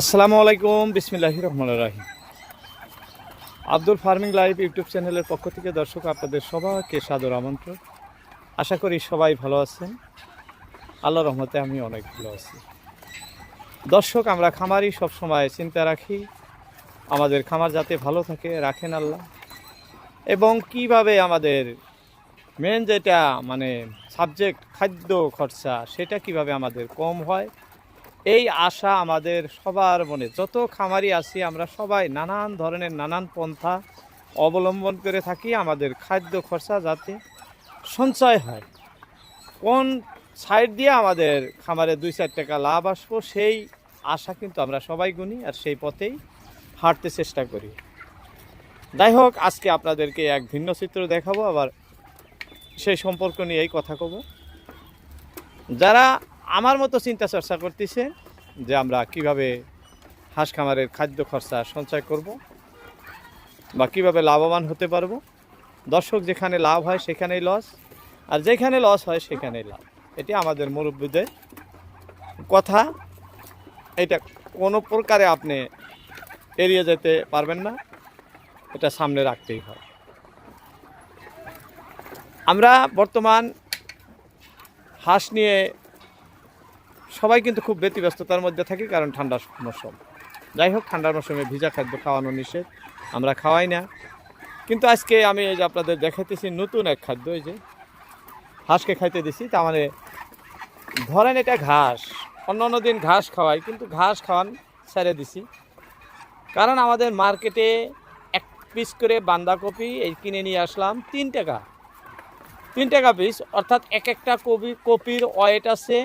আসসালামু আলাইকুম বিসমিল্লাহি রহমান রাহিম। আব্দুল ফার্মিং লাইভ ইউটিউব চ্যানেলের পক্ষ থেকে দর্শক, আপনাদের সবাইকে সাদর আমন্ত্রণ। আশা করি সবাই ভালো আছেন। আল্লাহ রহমতে আমি অনেক ভালো আছি। দর্শক, আমরা খামারই সবসময় চিন্তা রাখি, আমাদের খামার যাতে ভালো থাকে, রাখেন আল্লাহ। এবং কীভাবে আমাদের মেন যেটা মানে সাবজেক্ট খাদ্য খরচা, সেটা কীভাবে আমাদের কম হয় এই আশা আমাদের সবার মনে। যত খামারি আছি, আমরা সবাই নানান ধরনের নানান পন্থা অবলম্বন করে থাকি আমাদের খাদ্য খরচা যাতে সঞ্চয় হয়। কোন সাইড দিয়ে আমাদের খামারে দুই চার টাকা লাভ আসব, সেই আশা কিন্তু আমরা সবাই গুনি আর সেই পথেই হাঁটতে চেষ্টা করি। যাই হোক, আজকে আপনাদেরকে এক ভিন্ন চিত্র দেখাবো, আবার সেই সম্পর্ক নিয়েই কথা কব। যারা আমার মতো চিন্তা চর্চা করতেছে যে আমরা কীভাবে হাঁস খামারের খাদ্য খরচা সঞ্চয় করব বা কীভাবে লাভবান হতে পারব। দর্শক, যেখানে লাভ হয় সেখানেই লস আর যেখানে লস হয় সেখানেই লাভ। এটি আমাদের মুরব্বীদের কথা। এটা কোনো প্রকারে আপনি এড়িয়ে যেতে পারবেন না। এটা সামনে রাখতেই হয়। আমরা বর্তমান হাঁস নিয়ে সবাই কিন্তু খুব ব্যতিব্যস্ততার মধ্যে থাকি কারণ ঠান্ডার মৌসুম। যাই হোক, ঠান্ডার মৌসুমে ভিজা খাদ্য খাওয়ানো নিষেধ, আমরা খাওয়াই না। কিন্তু আজকে আমি এই যে আপনাদের দেখাইতেছি নতুন এক খাদ্য, এই যে হাঁসকে খাইতে দিছি তার মানে ধরেন এটা ঘাস অন্য অন্য দিন ঘাস খাওয়াই, কিন্তু ঘাস খাওয়ান ছেড়ে দিছি। কারণ আমাদের মার্কেটে এক পিস করে বাঁধাকপি এই কিনে নিয়ে আসলাম তিন টাকা। তিন টাকা পিস, অর্থাৎ এক একটা কপি কপির ওয়েট আছে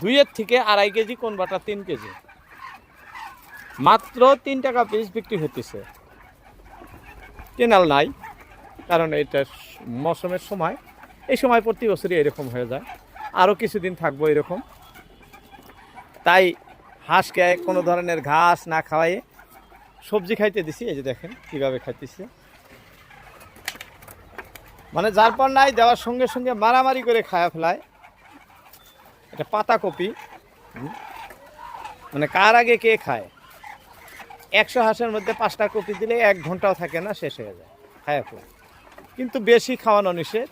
দুইয়ের থেকে আড়াই কেজি, কোন বাটা তিন কেজি? মাত্র তিন টাকা পিস বিক্রি হতেছে কেনাল নাই, কারণ এটা মৌসুমের সময়। এই সময় প্রতি বছরই এরকম হয়ে যায়। আরও কিছুদিন থাকব এরকম। তাই হাঁসকে কোনো ধরনের ঘাস না খাওয়াইয়ে সবজি খাইতে দিছি, এই যে দেখেন কীভাবে খাইতেছে। মানে যার পর নাই, দেওয়ার সঙ্গে সঙ্গে মারামারি করে খায়া ফেলায়। এটা পাতাকপি হুম। মানে কার আগে কে খায়? একশো হাঁসের মধ্যে পাঁচটা কপি দিলে এক ঘন্টাও থাকে না, শেষ হয়ে যায়। খায়া ফেলায় কিন্তু বেশি খাওয়ানো নিষেধ।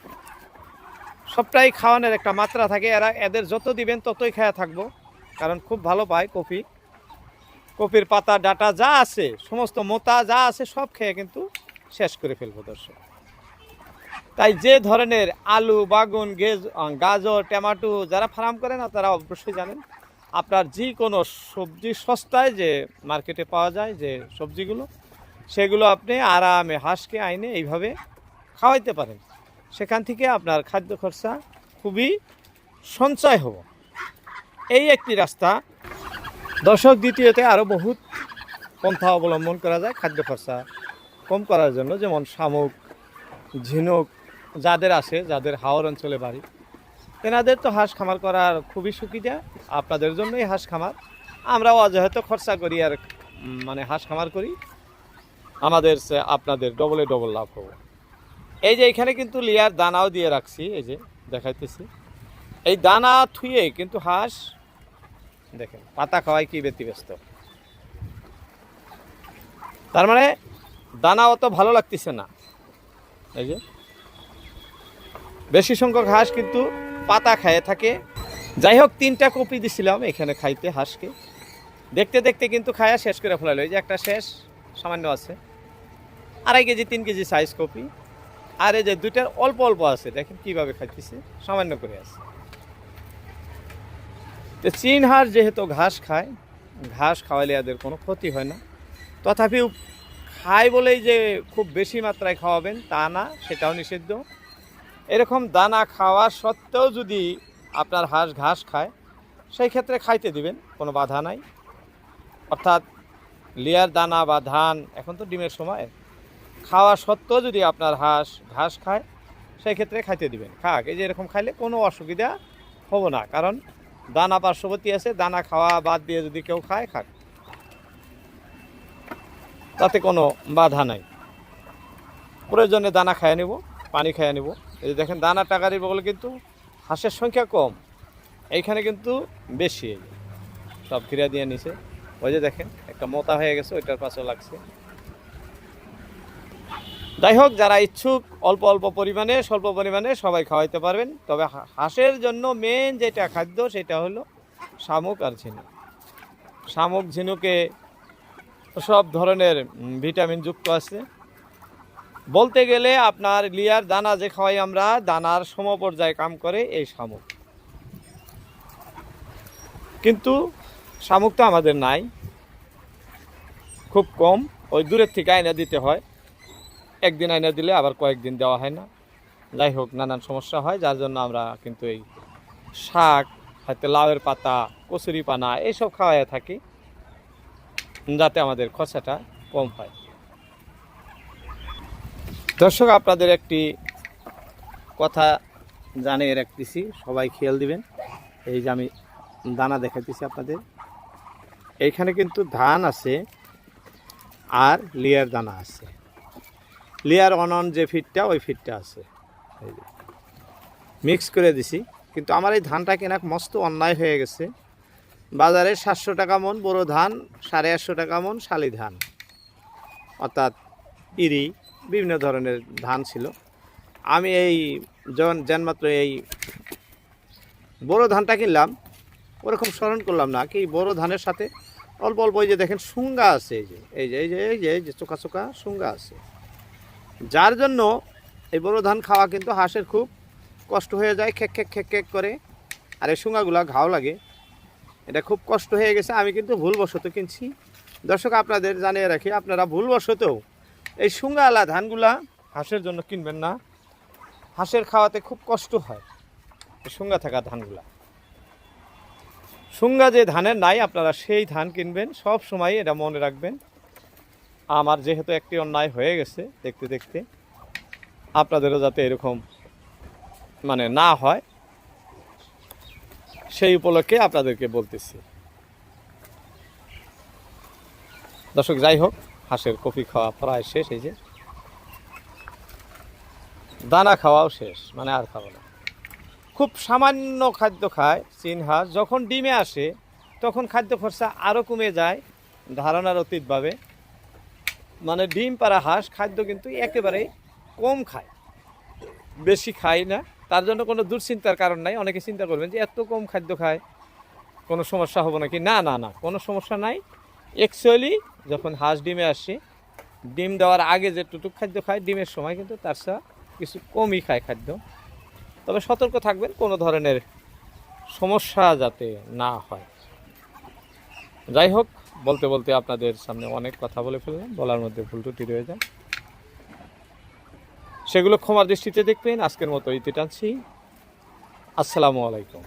সবটাই খাওয়ানোর একটা মাত্রা থাকে। এরা এদের যত দিবেন ততই খায়া থাকব। কারণ খুব ভালো পায় কপি। কপির পাতা, ডাটা যা আছে, সমস্ত মোতা যা আছে সব খেয়ে কিন্তু শেষ করে ফেলব দর্শক। তাই যে ধরনের আলু, বাগুন, গেজ গাজর টমেটো যারা ফার্ম করে না, তারা অবশ্যই জানেন, আপনার যে কোনো সবজি সস্তায় যে মার্কেটে পাওয়া যায় যে সবজিগুলো, সেগুলো আপনি আরামে হাঁসকে আইনে এইভাবে খাওয়াইতে পারেন। সেখান থেকে আপনার খাদ্য খরচা খুবই সঞ্চয় হব। এই একটি রাস্তা। দর্শক দ্বিতীয়তে আরও বহুত পন্থা অবলম্বন করা যায় খাদ্য খরচা কম করার জন্য, যেমন শামুক, ঝিনুক যাদের আছে, যাদের হাওর অঞ্চলে বাড়ি তেনাদের তো হাঁস খামার করার খুবই সুবিধা আপনাদের জন্যই হাঁস খামার। আমরাও অযথা খরচা করি আর মানে হাঁস খামার করি। আমাদের আপনাদের ডবলে ডবল লাভ হব। এই যে এখানে কিন্তু লিয়ার দানাও দিয়ে রাখছি, এই যে দেখাইতেছি। এই দানা থুয়ে কিন্তু হাঁস, দেখেন, পাতা খাওয়াই কি ব্যতিব্যস্ত। তার মানে দানা অত ভালো লাগতেছে না। এই যে বেশি সংখ্যক হাঁস কিন্তু পাতা খায় থাকে। যাই হোক তিনটা কপি দিছিলাম এখানে খাইতে হাঁসকে। দেখতে দেখতে কিন্তু খায়া শেষ করে ফেলালো এই যে একটা শেষ, সামান্য আছে। আড়াই কেজি, তিন কেজি সাইজ কপি। আর এই যে দুইটার অল্প অল্প আছে, দেখেন কীভাবে খাইতেছে। সামান্য করে আছে। তো চীন হাঁস যেহেতু ঘাস খায়, ঘাস খাওয়াইলে এদের কোনো ক্ষতি হয় না। তথাপিও খায় বলেই যে খুব বেশি মাত্রায় খাওয়াবেন তা না, সেটাও নিষিদ্ধ। এরকম দানা খাওয়া সত্ত্বেও যদি আপনার হাঁস ঘাস খায়, সেই ক্ষেত্রে খাইতে দিবেন, কোনো বাধা নাই। অর্থাৎ লেয়ার দানা বা ধান, এখন তো ডিমের সময়। খাওয়া সত্ত্বেও যদি আপনার হাঁস ঘাস খায়, সেই ক্ষেত্রে খাইতে দিবেন। খাক, এই যে এরকম খাইলে কোনো অসুবিধা হব না, কারণ দানা পার্শ্ববর্তী আছে, দানা খাওয়া বাদ দিয়ে যদি কেউ খায়, খাক। তাতে কোনো বাধা নাই। প্রয়োজনে দানা খাইয়ে নেব, পানি খাইয়ে নেব। এই দেখেন, দানা টাকারি বগলে কিন্তু হাঁসের সংখ্যা কম। এইখানে কিন্তু বেশি। সব ঘিরা দিয়ে নিছে। ওই যে দেখেন, একটা মোতা হয়ে গেছে, ওইটার পাশেও লাগছে। যাই হোক, যারা ইচ্ছুক, অল্প অল্প পরিমাণে, স্বল্প পরিমাণে সবাই খাওয়াইতে পারবেন। তবে হাঁসের জন্য মেন যেটা খাদ্য, সেটা হলো শামুক আর ঝিনুক। শামুক, ঝিনুকে সব ধরনের ভিটামিন যুক্ত আছে। বলতে গেলে আপনার লিয়ার দানা যে খাওয়াই আমরা, দানার সমপর্যায়ে কাম করে এই শামুক। কিন্তু শামুক তো আমাদের নাই। খুব কম, ওই দূরের থেকে আয়না দিতে হয়। একদিন আয়না দিলে আবার কয়েকদিন দেওয়া হয় না। যাই হোক, নানান সমস্যা হয়, যার জন্য আমরা কিন্তু এই শাক, হয়তো লাউয়ের পাতা কচুরি পানা এইসব খাওয়াই থাকি, যাতে আমাদের খরচাটা কম হয়। দর্শক, আপনাদের একটি কথা জানিয়ে রাখতেছি। সবাই খেয়াল দিবেন। এই যে আমি দানা দেখাইতেছি আপনাদের। এইখানে কিন্তু ধান আছে আর লিয়ার দানা আছে। লিয়ার অনন যে ফিটটা, ওই ফিটটা আছে। মিক্স করে দিছি। কিন্তু আমার এই ধানটা কেনা মস্ত অন্যায় হয়ে গেছে। বাজারে সাতশো টাকা মন, বড় ধান সাড়ে আটশো টাকা মন, শালি ধান। অর্থাৎ ইরি। বিভিন্ন ধরনের ধান ছিল। আমি এই যখন যেনমাত্র এই বড় ধানটা কিনলাম, ওরকম স্মরণ করলাম না কি বড় ধানের সাথে অল্প অল্প এই যে দেখেন শুঙ্গা আছে এই যে এই যে এই যে এই যে এই যে চোখা চোখা শুঙ্গা আছে। যার জন্য এই বড় ধান খাওয়া কিন্তু হাঁসের খুব কষ্ট হয়ে যায়, খেক খেক খেক খেক করে। আর এই শুঙ্গাগুলা ঘাও লাগে। এটা খুব কষ্ট হয়ে গেছে, আমি কিন্তু ভুলবশত কিনছি। দর্শক, আপনাদের জানিয়ে রাখি, আপনারা ভুলবশতও এই শুঙ্গাওয়ালা ধানগুলা হাঁসের জন্য কিনবেন না। হাঁসের খাওয়াতে খুব কষ্ট হয় এই শুঙ্গা থাকা ধানগুলা। শুঙ্গা যে ধানের নাই, আপনারা সেই ধান কিনবেন, সব সময় এটা মনে রাখবেন। আমার যেহেতু একটি অন্যায় হয়ে গেছে দেখতে দেখতে, আপনাদেরও যাতে এরকম মানে না হয়, সেই উপলক্ষে আপনাদেরকে বলতেছি। দর্শক, যাই হোক হাঁসের কপি খাওয়া প্রায় শেষ, এই যে দানা খাওয়াও শেষ মানে আর খাব না। খুব সামান্য খাদ্য খায় চীন হাঁস, যখন ডিমে আসে, তখন খাদ্য খরচা আরও কমে যায়, ধারণার অতীতভাবে মানে ডিম পাড়া হাঁস খাদ্য কিন্তু একেবারে কম খায়। বেশি খায় না, তার জন্য কোনো দুশ্চিন্তার কারণ নাই। অনেকে চিন্তা করবেন যে এত কম খাদ্য খায়, কোনো সমস্যা হবে নাকি? না না না, কোনো সমস্যা নাই। অ্যাকচুয়ালি যখন হাঁস ডিমে আসে, ডিম দেওয়ার আগে যেটুকু খাদ্য খায় ডিমের সময় কিন্তু তার সা কিছু কমই খায় খাদ্য। তবে সতর্ক থাকবেন, কোনো ধরনের সমস্যা যাতে না হয়। যাই হোক, বলতে বলতে আপনাদের সামনে অনেক কথা বলে ফেললাম, বলার মধ্যে ভুল ত্রুটি রয়ে যায়। সেগুলো ক্ষমার দৃষ্টিতে দেখবেন। আজকের মতো ইতি টানছি। আসসালামু আলাইকুম।